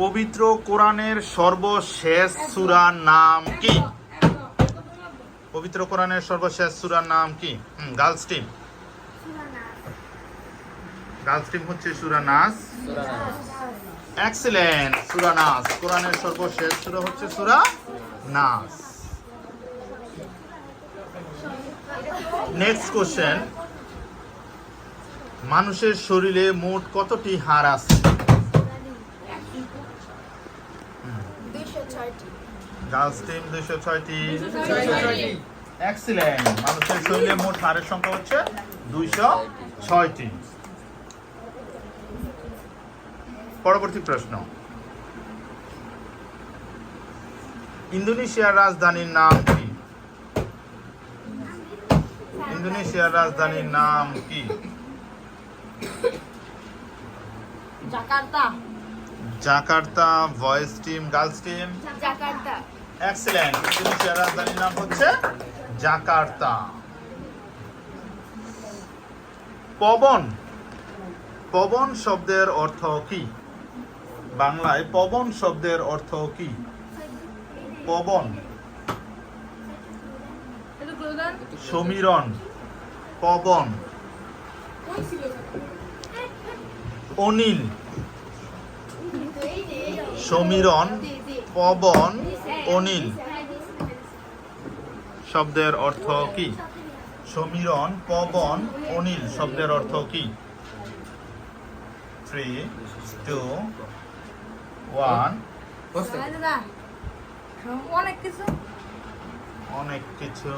পবিত্র কোরআনের সর্বশেষ সূরার নাম কি? পবিত্র কোরআনের সর্বশেষ সূরার নাম কি? Girls team. গার্লস টিম হচ্ছে সূরা নাস। এক্সিলেন্ট সূরা নাস। কোরআনের সর্বশেষ সূরা হচ্ছে সূরা নাস। নেক্সট কোশ্চেন মানুষের শরীরে মোট কতটি হাড় আছে? গার্লস টিম দুইশো ছয়টি। এক্সিলেন্ট মানুষের শরীরে মোট হাড়ের সংখ্যা হচ্ছে দুইশো ছয়টি। পরবর্তী প্রশ্ন। ইন্দোনেশিয়ার রাজধানীর নাম কি? ইন্দোনেশিয়ার রাজধানীর নাম কি? Jakarta. Jakarta boys team girls team? Jakarta. Excellent ইন্দোনেশিয়ার রাজধানীর নাম হচ্ছে জাকার্তা। পবন। পবন শব্দের অর্থ কি? বাংলায় পবন শব্দের অর্থ কি? পবন। সমীরণ। পবন। অনিল। সমীরণ পবন অনিল। শব্দের অর্থ কি? সমীরণ পবন অনিল শব্দের অর্থ কি? থ্রি টু ওয়ান অনেক কিছু। অনেক কিছু।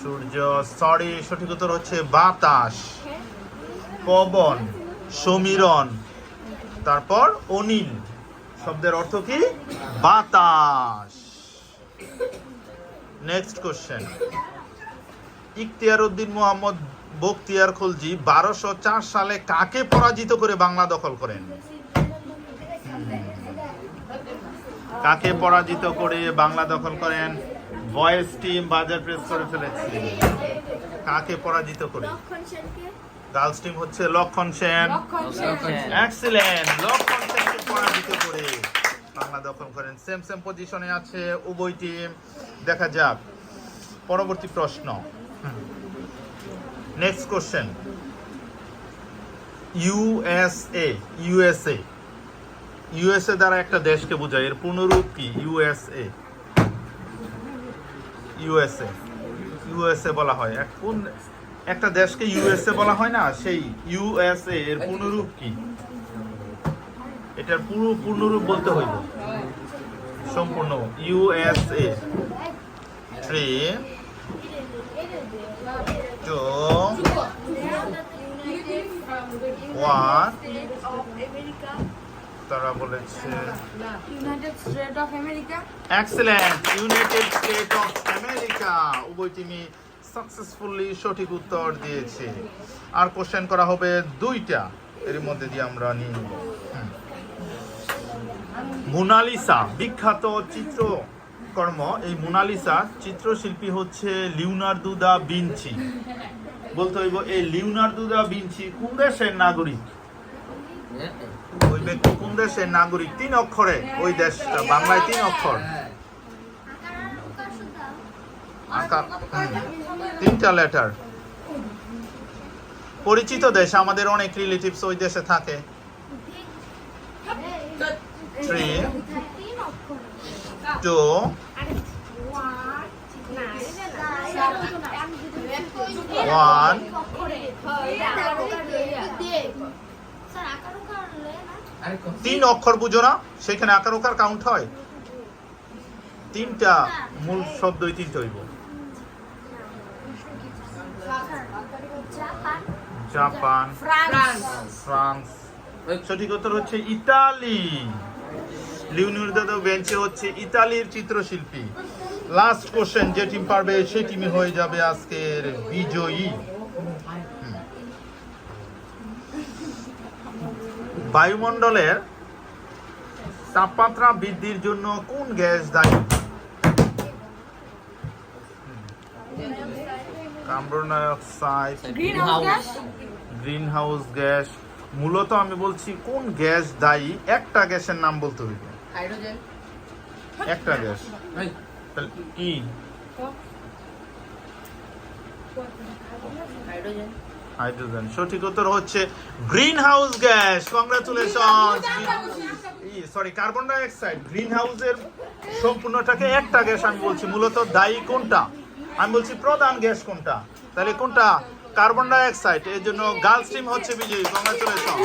সূর্য। সরি সঠিক উত্তর হচ্ছে বাতাস। পবন সমীরণ। তারপর অনিল। শব্দের অর্থ কি? বাতাস। নেক্সট কোশ্চেন ইখতিয়ার উদ্দিন মোহাম্মদ বখতিয়ার খলজি বারোশো চার সালে কাকে পরাজিত করে বাংলা দখল করেন? কাকে পরাজিত করে বাংলা দখল করেন? ভয়েস টিম বাজার প্রেস করে ফেলেছে। কাকে পরাজিত করে? গার্লস টিম হচ্ছে লক্ষণ সেন। এক্সিলেন্ট লক্ষণ সেনকে পরাজিত করে বাংলা দখল করেন। সেম সেম পজিশনে আছে উভয় টিম দেখা যাক। পরবর্তী প্রশ্ন। Next question USA USA USA দ্বারা একটা দেশকে বোঝায়। এর পূর্ণরূপ কি? ইউএসএ ইউএসএ ইউএসএ বলা হয়। এক কোন একটা দেশকে ইউএসএ বলা হয় না সেই ইউএসএ এর পূর্ণরূপ কি? এটার পুরো পূর্ণরূপ বলতে হইব সম্পূর্ণ ইউএসএ থ্রি টু ওয়ান তারা বলেছে United State of America excellent United State of America উভয় টিমই সাকসেসফুলি সঠিক উত্তর দিয়েছে। আর কোশ্চেন করা হবে দুইটা। এর মধ্যে দিয়ে আমরা নিয়ে নেব। মোনালিসা বিখ্যাত চিত্রকর্ম। এই মোনালিসা চিত্রশিল্পী হচ্ছে লিওনার্দো দা ভিঞ্চি বলতে হইব এই লিওনার্দো দা ভিঞ্চি কোন দেশের নাগরিক? ওই ব্যক্তি কোন দেশের নাগরিক? তিন অক্ষরে। ওই দেশটা বাংলায় তিন অক্ষর। তিনটা লেটার পরিচিত দেশ আমাদের অনেক রিলেটিভস ওই দেশে থাকে। থ্রি টু ওয়ান তিন অক্ষর বুঝো না, সেখানে আকার ওকার কাউন্ট হয়। তিনটা মূল শব্দই তিনটা হইব। Japan France. সঠিক উত্তর হচ্ছে ইতালি। লিওনার্দো বেঞ্চে হচ্ছে ইতালির চিত্রশিল্পী। লাস্ট কোশ্চেন যে টিম পারবে সেই টিমই হয়ে যাবে আজকের বিজয়ী। বায়ুমণ্ডলের তাপমাত্রা বৃদ্ধির জন্য কোন গ্যাস দায়ী? Carbon dioxide green house gas green house gas. মূলত আমি বলছি কোন গ্যাস দায়ী? একটা গ্যাসের নাম বলতে হইবে হাইড্রোজেন? একটা গ্যাস। কি হাইড্রোজেন? হাইড্রোজেন। সঠিক উত্তর হচ্ছে green house gas. Congratulation sorry carbon dioxide green হাউসের সম্পূর্ণটাকে একটা গ্যাস আমি বলছি। মূলত দায়ী কোনটা? আমি বলছি প্রধান গ্যাস কোনটা? তাহলে কোনটা? কার্বন ডাইঅক্সাইড, এর জন্য গার্লস টিম হচ্ছে বিজয়ী কংগ্রাচুলেশন